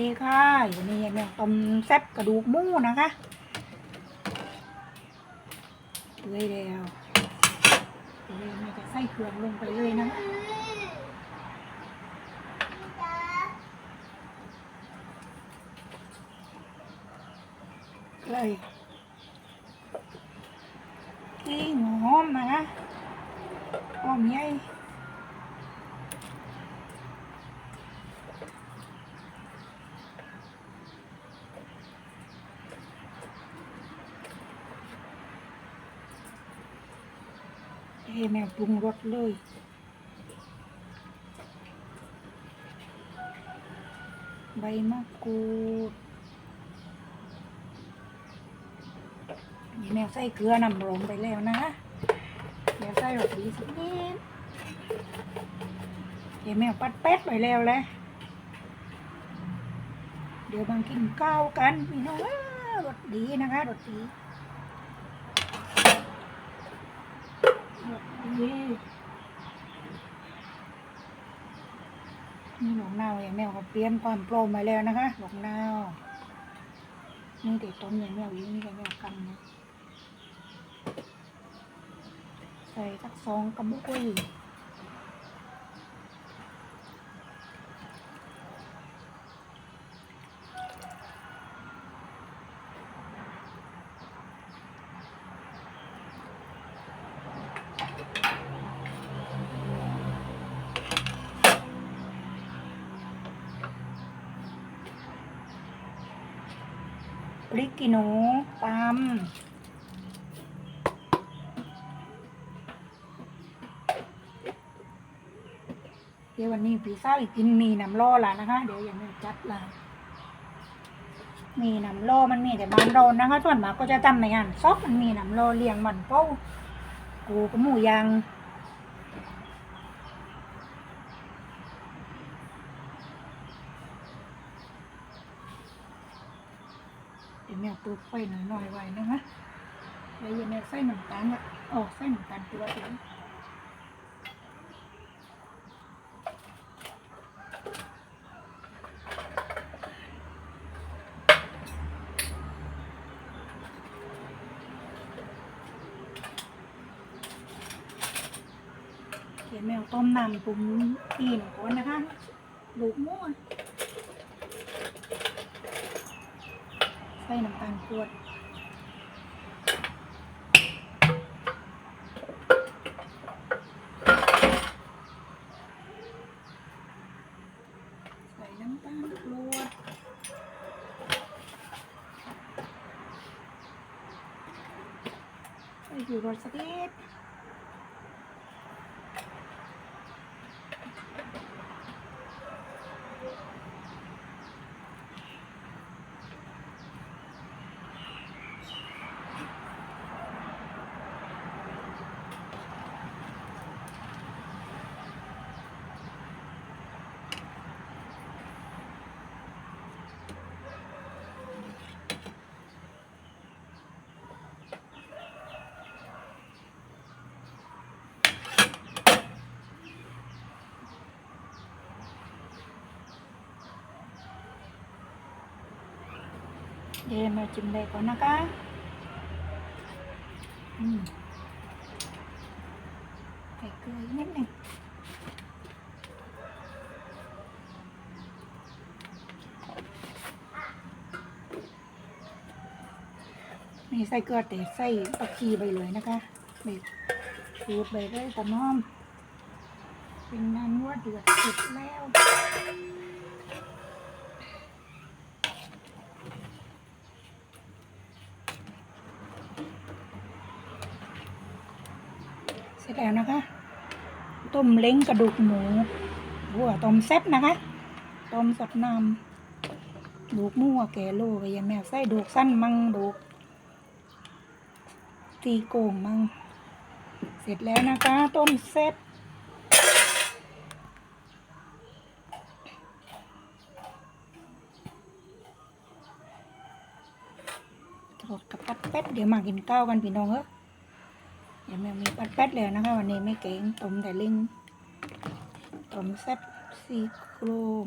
ดีค่ะวันนี้แม่ต้มแซ่บกระดูกหมูนะคะเลยแล้วเลยแม่จะใส่เครื่องลงไปเลยนะเลยที่หอมนะคะหอมใหญ่ ให้แม่ปรุงรสเลยใบมะกรูดนี่แม่ใส่เกลือนำลงไปแล้วนะเดี๋ยวใส่รสดีสักนิดเดี๋ยวแม่ปัดเป็ดไปแล้วแหละเดี๋ยวบางกินข้าวกันพี่น้องอ้ารสดีนะคะรสดี นี่นี่หลงนาวอย่างแมวก็เปลี่ยนความโปรมมาแล้วนะคะหลงนาวนี่เด็กต้มอย่างแมวยิงนี่ก็แมวกำนะใส่สักสองกระบุกไว้ พริกขี้หนูตำเดี๋ยววันนี้พี่สาวอีกกินมีน้ำล่อละนะคะ เดี๋ยวอย่างนี้จัดละมีน้ำล่อมันมีแต่บ้านเรานะคะส่วนมากก็จะทำในงานซอกมันมีน้ำล่อเลี้ยงมันเป้ากูกับหมูยาง เดี๋ยวแม่ปลูกไฟหน่อยๆไว้นะคะแล้วยังแม่ใส่น้ำตาลละอ๋อใส่น้ำตาลตัวเองเขียนแมวต้มน้ำปรุงปีนก่อนนะคะลูกม่ว ใส่น้ำตาลกวดใส่น้ำตาลกวดใส่อยู่รสสักนิด เดี๋ยวมาจิ้มเลยก่อนนะคะอืมใส่เกลือนิดหนึ่งนี่ใส่เกลือแต่ใส่ตะกีไปเลยนะคะใบสูตรไปเลยตะน้อมเป็นงานนวดเดือดเสร็จแล้ว ร็จแล้วนะคะ ต้มเล้งกระดูกหมูหัวต้มแซ่บนะคะ ต้มสดน้ำดูกมูอะแกโลไปยังแมวใส่ดูกสั้นมั่งดูกตีโก่งมั่งเสร็จแล้วนะคะ ต้มแซ่บกับปัดเป็ดเดี๋ยวมากินข้าวกันพี่น้องเอ้อ แมวมีปัดแป๊ดเลยนะคะ วันนี้ไม่เก่งต้มแต่ลิงต้มแซ่บซีโครง